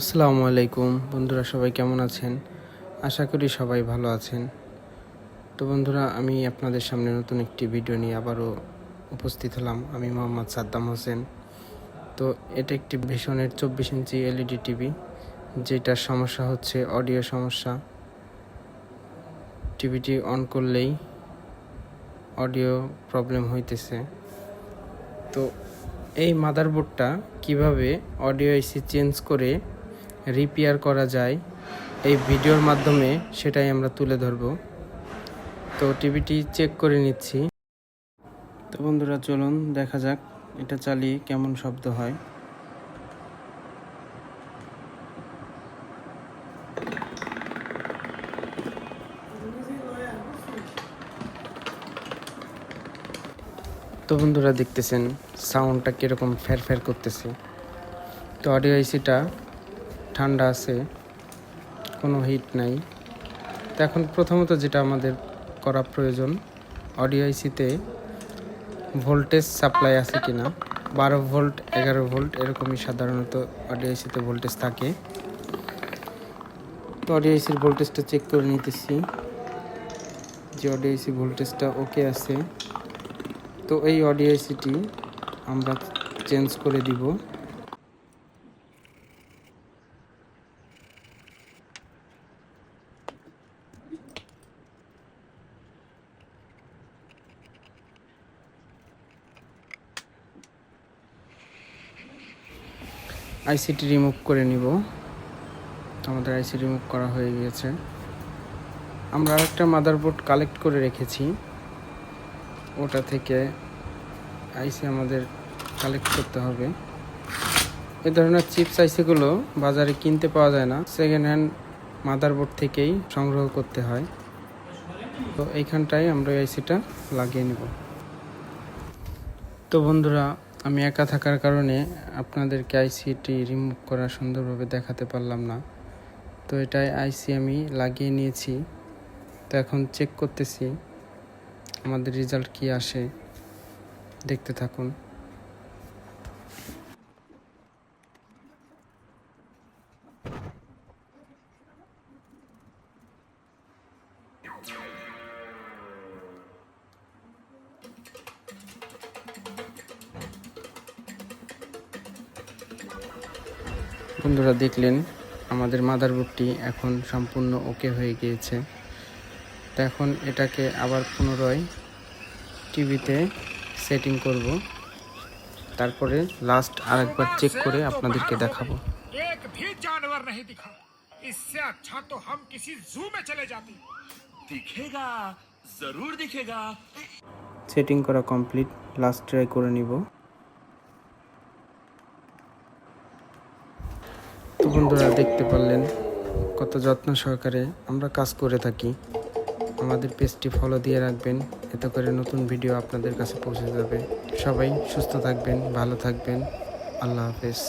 আসসালামু আলাইকুম। বন্ধুরা, সবাই কেমন আছেন? আশা করি সবাই ভালো আছেন। তো বন্ধুরা, আমি আপনাদের সামনে নতুন একটি ভিডিও নিয়ে আবারও উপস্থিত হলাম। আমি মোহাম্মদ সাদ্দাম হোসেন। তো এটা একটি ভীষণের চব্বিশ ইঞ্চি এলইডি টিভি, যেটার সমস্যা হচ্ছে অডিও সমস্যা। টিভিটি অন করলেই অডিও প্রবলেম হইতেছে। তো এই মাদারবোর্ডটা কীভাবে অডিও এসি চেঞ্জ করে রিপেয়ার করা যায়। এই ভিডিওর মাধ্যমে সেটাই আমরা তুলে ধরব। তো টিভিটি চেক করে নিচ্ছি। তো বন্ধুরা, চলুন দেখা যাক এটা চালিয়ে কেমন শব্দ হয়। তো বন্ধুরা, দেখতেছেন সাউন্ডটা কীরকম ফের ফের করতেছে। তো অডিও আইসিটা ঠান্ডা আছে, কোনো হিট নাই। তো এখন প্রথমত যেটা আমাদের করা প্রয়োজন অডিও আইসিতে ভোল্টেজ সাপ্লাই আছে কি না বারো ভোল্ট এগারো ভোল্ট এরকমই সাধারণত অডিও আইসিতে ভোল্টেজ থাকে। তো অডিও আইসির ভোল্টেজটা চেক করে নিতেছি, যে অডিও আইসি ভোল্টেজটা ওকে আছে। তো এই অডিও আইসিটি আমরা চেঞ্জ করে দিব। আইসিটি রিমুভ করে নিব। আমাদের আইসি রিমুভ করা হয়ে গিয়েছে। আমরা আরেকটা মাদারবোর্ড কালেক্ট করে রেখেছি। ওটা থেকে আইসি আমাদের কালেক্ট করতে হবে। এ ধরনের চিপস আইসিগুলো বাজারে কিনতে পাওয়া যায় না। সেকেন্ড হ্যান্ড মাদারবোর্ড থেকেই সংগ্রহ করতে হয়। তো এইখানটায় আমরা আইসিটা লাগিয়ে নেব। তো বন্ধুরা আমি একা থাকার কারণে আপনাদেরকে আইসিটি রিমুভ করা সুন্দরভাবে দেখাতে পারলাম না। তো এটাই আইসি আমি লাগিয়ে নিয়েছি। তো এখন চেক করতেছি, আমাদের রেজাল্ট কি আসে, দেখতে থাকুন। বন্ধুরা দেখলেন আমাদের মাদারবোর্ডটি এখন সম্পূর্ণ ওকে হয়ে গিয়েছে তো এখন এটাকে আবার পুনরায় টিভিতে সেটিং করব তারপরে লাস্ট আরেকবার চেক করে আপনাদেরকে দেখাবো एक भी जानवर नहीं दिखा इससे अच्छा तो हम किसी जू में चले जाते दिखेगा जरूर दिखेगा সেটিং করা কমপ্লিট লাস্ট ট্রাই করে নিব বন্ধুরা দেখতে পারলেন কত যত্ন সহকারে আমরা কাজ করে থাকি। আমাদের পেজটি ফলো দিয়ে রাখবেন, এতে করে নতুন ভিডিও আপনাদের কাছে পৌঁছে যাবে। সবাই সুস্থ থাকবেন, ভালো থাকবেন। আল্লাহ হাফেজ।